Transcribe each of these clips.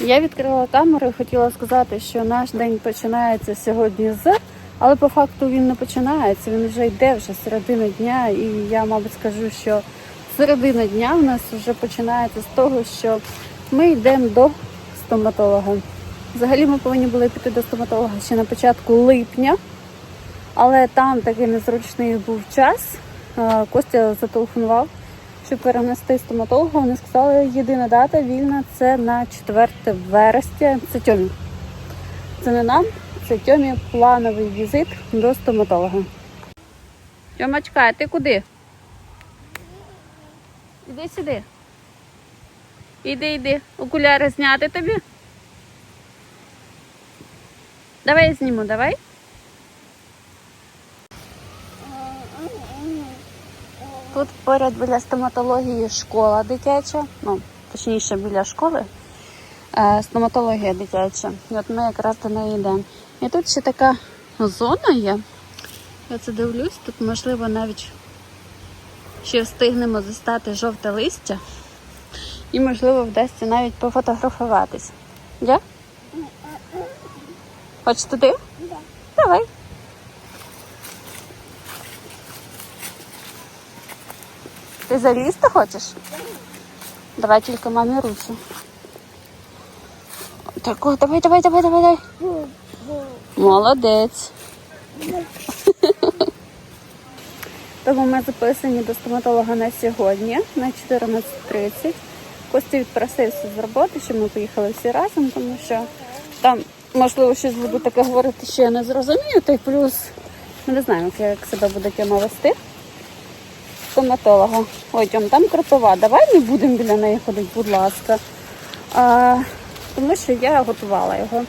Я відкрила камеру і хотіла сказати, що наш день починається сьогодні з, але по факту він не починається, він вже йде вже середина дня, і я, мабуть, скажу, що середина дня в нас вже починається з того, що ми йдемо до стоматолога. Взагалі ми повинні були піти до стоматолога ще на початку липня, але там такий незручний був час. Е, Костя зателефонував, щоб перенести стоматолога. Вони сказали, єдина дата вільна це на 4 вересня. Це Тьомі. Це не нам, це Тьомі плановий візит до стоматолога. Тьомачка, а ти куди? Іди сюди. Іди, іди. Окуляри зняти тобі. Давай я зніму, давай. Тут поряд біля стоматології школа дитяча, ну, точніше біля школи. е, Стоматологія дитяча. І от ми якраз до неї йдемо. І тут ще така зона є. Я це дивлюсь, тут можливо навіть ще встигнемо застати жовте листя. І можливо вдасться навіть пофотографуватись. Я? Хочеш туди? Давай. Ти залізти хочеш? Давай тільки мамі руцю. Так, о, давай, давай, давай, давай, давай. Молодець. Тому ми записані до стоматолога на сьогодні на 14.30. Костя відпросився з роботи, щоб ми поїхали всі разом, тому що там, можливо, щось буду таке говорити, що я не зрозумію. Та й плюс ми не знаємо, як себе буде тема вести. Стоматолога. Ой, Тьом, там кротова. Давай не будемо біля неї ходити, будь ласка. А, тому що я готувала його.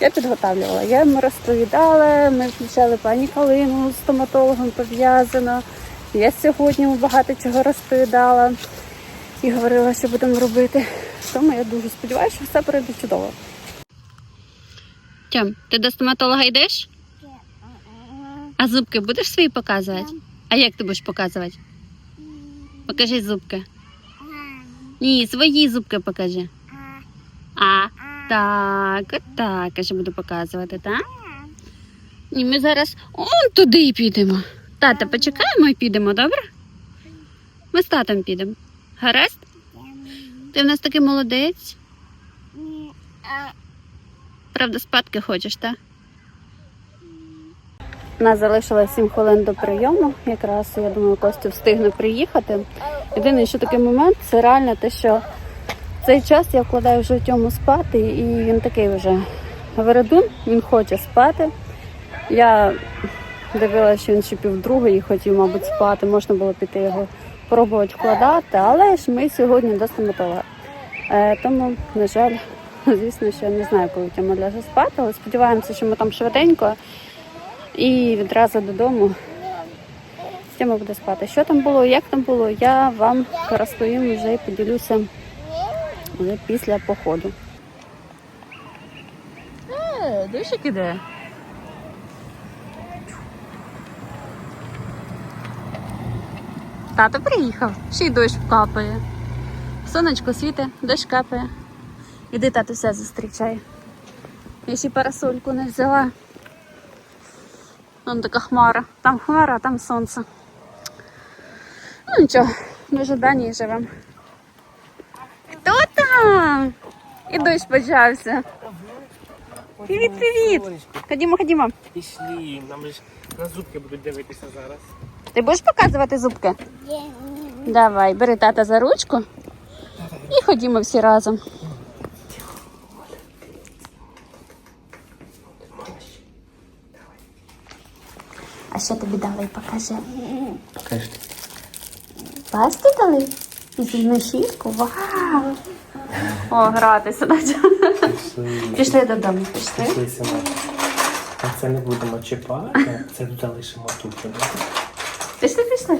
Я підготавлювала. Я йому розповідала, ми включали пані Калину з стоматологом пов'язано. Я сьогодні йому багато чого розповідала і говорила, що будемо робити. Тому я дуже сподіваюся, що все пройде чудово. Тьом, ти до стоматолога йдеш? А зубки будеш свої показувати? А як ти будеш показувати? Покажи зубки. Ні, свої зубки покажи. А, так, от так, я ще буду показувати, так? Ні, ми зараз он туди і підемо. Тата, почекаємо і підемо, добре? Ми з татом підемо. Гаразд? Ти в нас такий молодець. Правда, спадки хочеш, так? У нас залишилось 7 хвилин до прийому. Якраз я думаю, Костя встигне приїхати. Єдиний, що такий момент, це реально те, що цей час я вкладаю в тьому спати, і він такий вже вередун, він хоче спати. Я дивилася, що він ще півдругої хотів, мабуть, спати. Можна було піти його пробувати вкладати, але ж ми сьогодні до стоматолога. Е, тому, на жаль, звісно, що я не знаю, коли Тьома ляже спати, але сподіваємося, що ми там швиденько і відразу додому. Тьома буде спати. Що там було, як там було, я вам розповім вже і поділюся вже після походу. Е, дощик іде. Тато приїхав, ще й дощ капає. Сонечко світе, дощ капає. Іди тато все зустрічай. Я ще парасольку не взяла. Там така хмара. Там хмара, а там сонце. Ну нічого, ми ж в Данії живемо. Хто там? І дощ почався. Привіт, привіт! Ходімо, ходімо. Пішли, нам ж на зубки будуть дивитися зараз. Ти будеш показувати зубки? Давай, бери тата за ручку і ходімо всі разом. А що тобі дали, покажи. Покажи. Пасту дали? І зубну щітку? Вау! О, гратися наче. Пішли. Додому, пішли. Пішли сина. Ми це не будемо чіпати, це тут залишимо тут. Пішли, пішли.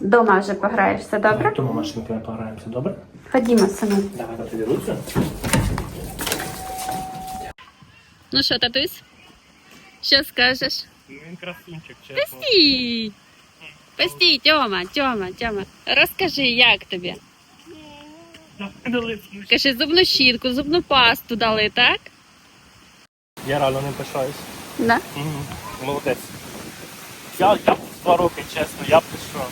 Дома вже пограєшся, добре? Тому машинки ми пограємося, добре? Ходімо, сину. Давай тобі руцю. Ну що, татусь? Що скажеш? Він красунчик, чесно. Постій! Постій, Тьома, Тьома, Тьома. Розкажи, як тобі? Каже, зубну щітку, зубну пасту дали, так? Я реально не пишаюсь. Да? Мгм. Молодець. Я, я б два роки, чесно, я б пішов.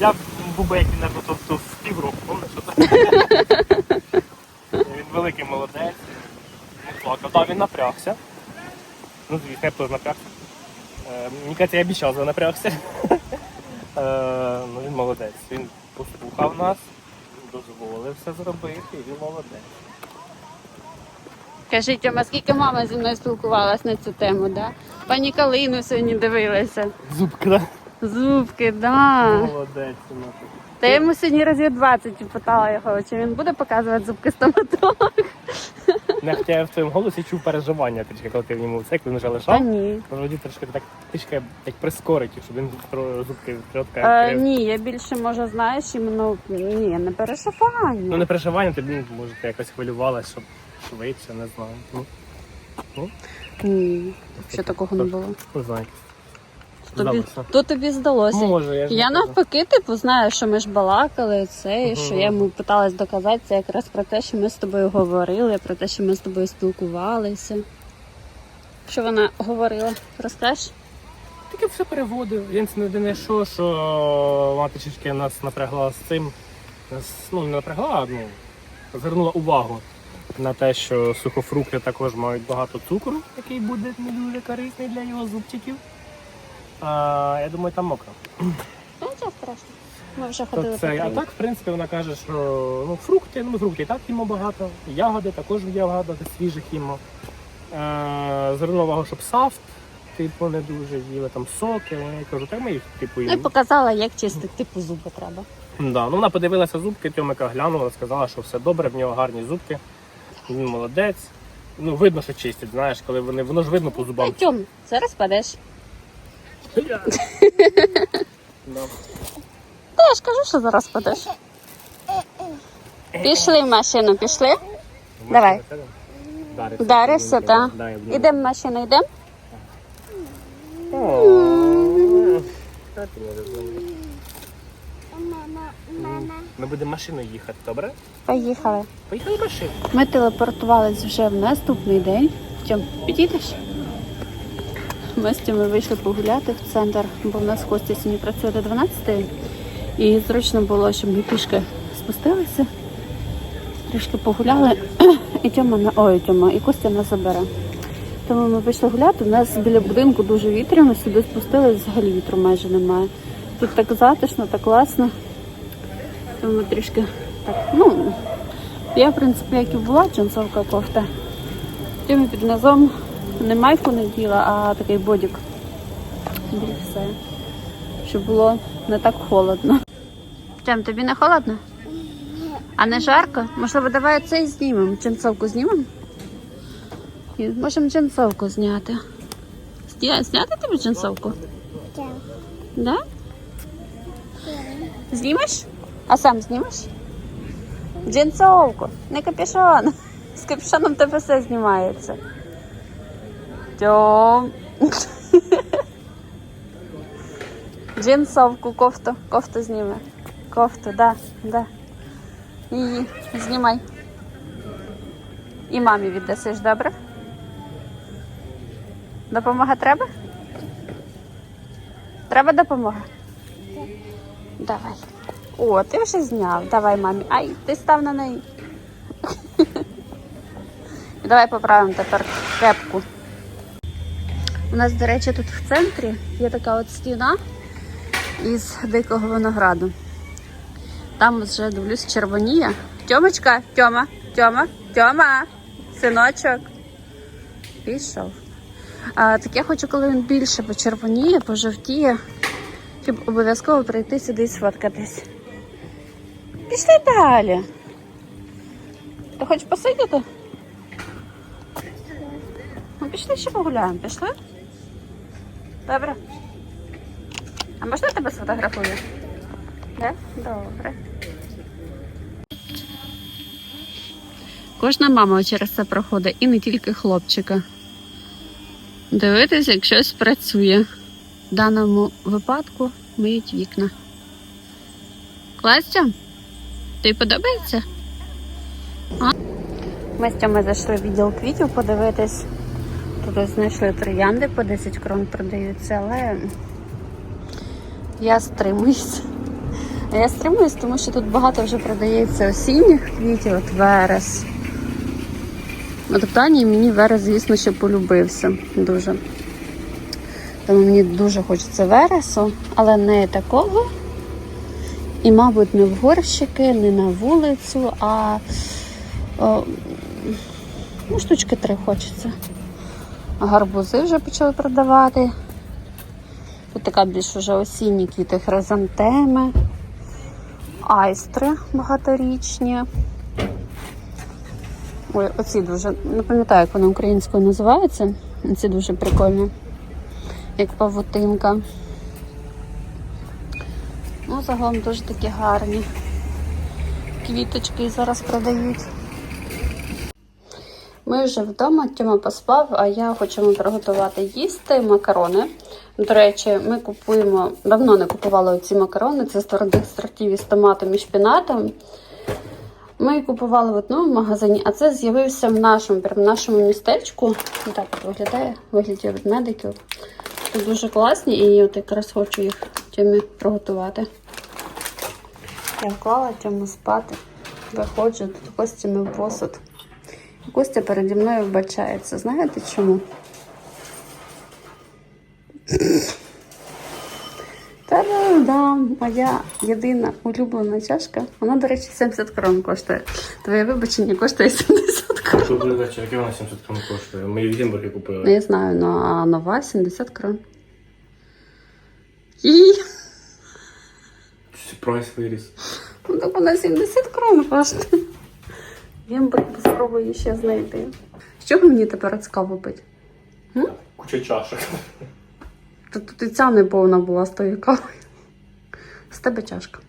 Я б був би як він то, то в півроку, помниш? що це? Він великий молодець. Ну, плакав. Так, він напрягся. Ну, звісно, я б теж напрягся. Е, мені кажеться, я обіцяв, що напрягся. Е, ну, він молодець. Він послухав нас, дозволив все зробити, і він молодець. Кажіть, а скільки мама зі мною спілкувалась на цю тему, да? Пані Калину сьогодні дивилася. Зубка. Зубки, да. Молодець. Та я йому сьогодні разів 20 питала його, чи він буде показувати зубки стоматолог. Не хоча я в твоєму голосі чув переживання трішки, коли ти в ньому це, як він вже Та ні. Вроді трішки так трішки як прискорить, щоб він про зубки Е, відкрив. ні, я більше може, знаєш, іменно ні, не переживання. Ну не переживання, тобі може ти якось хвилювалася, щоб швидше, не знаю. Ну, Ні, ще такого не було. не знаю. Тобі, Здалося. то тобі здалося. Може, я ж Я кажу. навпаки, типу, знаю, що ми ж балакали це, і що Мгм. я йому питалась доказати це якраз про те, що ми з тобою говорили, про те, що ми з тобою спілкувалися. Що вона говорила? Розкажеш? Таке все переводив. Він це не єдине, що, що вона трішечки нас напрягла з цим. Нас, ну, не напрягла, а ну, звернула увагу на те, що сухофрукти також мають багато цукру, який буде не дуже корисний для його зубчиків. А, я думаю, там мокро. Ну, нічого страшного. Ми вже ходили То це, а так, в принципі, вона каже, що ну, фрукти, ну, фрукти і так їмо багато, ягоди також є багато, свіжих їмо. Е, увагу, щоб сафт, типу, не дуже їли, там соки. Я кажу, так ми їх типу Ну і їмо. показала, як чистити типу зуби треба. Да, ну, вона подивилася зубки, Тьомика глянула, сказала, що все добре, в нього гарні зубки. Він молодець. Ну, видно, що чистять, знаєш, коли вони, воно ж видно по зубам. Ай, Тьом, зараз падеш. Та я ж кажу, що зараз падеш. Пішли в машину, пішли. Давай. Дарився. Даришся, так? В. Ідемо в машину, йдемо? Ми будемо машиною їхати, добре? Поїхали. Поїхали машиною. Ми телепортувались вже в наступний день. Тьом, підійдеш? Ми з Тьомою вийшли погуляти в центр, бо в нас Костя сьогодні працює до 12 і зручно було, щоб ми пішки спустилися, трішки погуляли, і Тьома на ой, Тьома, і Костя нас забере. Тому ми вийшли гуляти. У нас біля будинку дуже вітряно, сюди спустились, взагалі вітру майже немає. Тут так затишно, так класно. Тому трішки так, ну, я, в принципі, як і була, джинсовка кофта. Тим під низом не майку не діла, а такий бодік. Все. Щоб було не так холодно. Тем, тобі не холодно? А не жарко? Можливо, давай цей знімемо. Джинсовку знімемо? Можемо джинсовку зняти. Зня- Зняти тобі джинсовку? Так. Да? Знімеш? А сам знімеш? Джинсовку, не капюшон. З капюшоном тебе все знімається. Тьом. Джинсовку, кофту. Кофту зніме. Кофту, да, да. Її знімай. І мамі віддасиш, добре? Допомога треба? Треба допомога? Давай. О, ти вже зняв. Давай, мамі. Ай, ти став на неї. Давай поправимо тепер кепку. У нас, до речі, тут в центрі є така от стіна із дикого винограду. Там вже дивлюсь червоніє. Тьомочка, Тьома, Тьома, Тьома, синочок. Пішов. А, так я хочу, коли він більше почервоніє, пожовтіє, щоб обов'язково прийти сюди і сфоткатись. Пішли далі. Ти хочеш посидіти? Ну, пішли ще погуляємо, пішли? Добре. А можна я тебе сфотографую? Да? Добре. Кожна мама через це проходить і не тільки хлопчика. Дивитись, як щось працює. В даному випадку миють вікна. Кластя? Тобі подобається? А? Ми з Тьомою зайшли в відділ квітів подивитись. Тут знайшли троянди по 10 крон продаються, але я стримуюсь. Я стримуюсь, тому що тут багато вже продається осінніх квітів, от верес. В Данії мені верес, звісно, ще полюбився дуже. Тому мені дуже хочеться вересу, але не такого. І, мабуть, не в горщики, не на вулицю, а о, ну, штучки три хочеться. Гарбузи вже почали продавати. Тут така більш вже осінні квіти, хризантеми, айстри багаторічні. Ой, оці дуже, не пам'ятаю, як вони українською називаються. Ці дуже прикольні, як павутинка. Ну, загалом дуже такі гарні. Квіточки зараз продають. Ми вже вдома, Тьома поспав, а я хочемо приготувати їсти макарони. До речі, ми купуємо, давно не купували ці макарони, це з твердих сортів із томатом і шпінатом. Ми купували в одному магазині, а це з'явився в нашому, прям в нашому містечку. Так от виглядає, вигляді ведмедиків. Тут дуже класні і от якраз хочу їх Тьомі приготувати. Я вклала Тьому спати, виходжу, тут Костя мив посуд. Костя переді мною вбачається. Знаєте чому? Та-да! Моя єдина улюблена чашка. Вона, до речі, 70 крон коштує. Твоє вибачення коштує 70 крон. Добрий вечір, яке вона 70 крон коштує? Ми її в Гімбургі Ну, купили. я знаю, ну, а нова 70 крон. І Прайс виріс. ну, так вона 70 крон коштує. Я б спробую ще знайти. Що чого мені тепер цікаво пити? Куча чашок. Та тут і ця не повна була з тою кавою. З тебе чашка.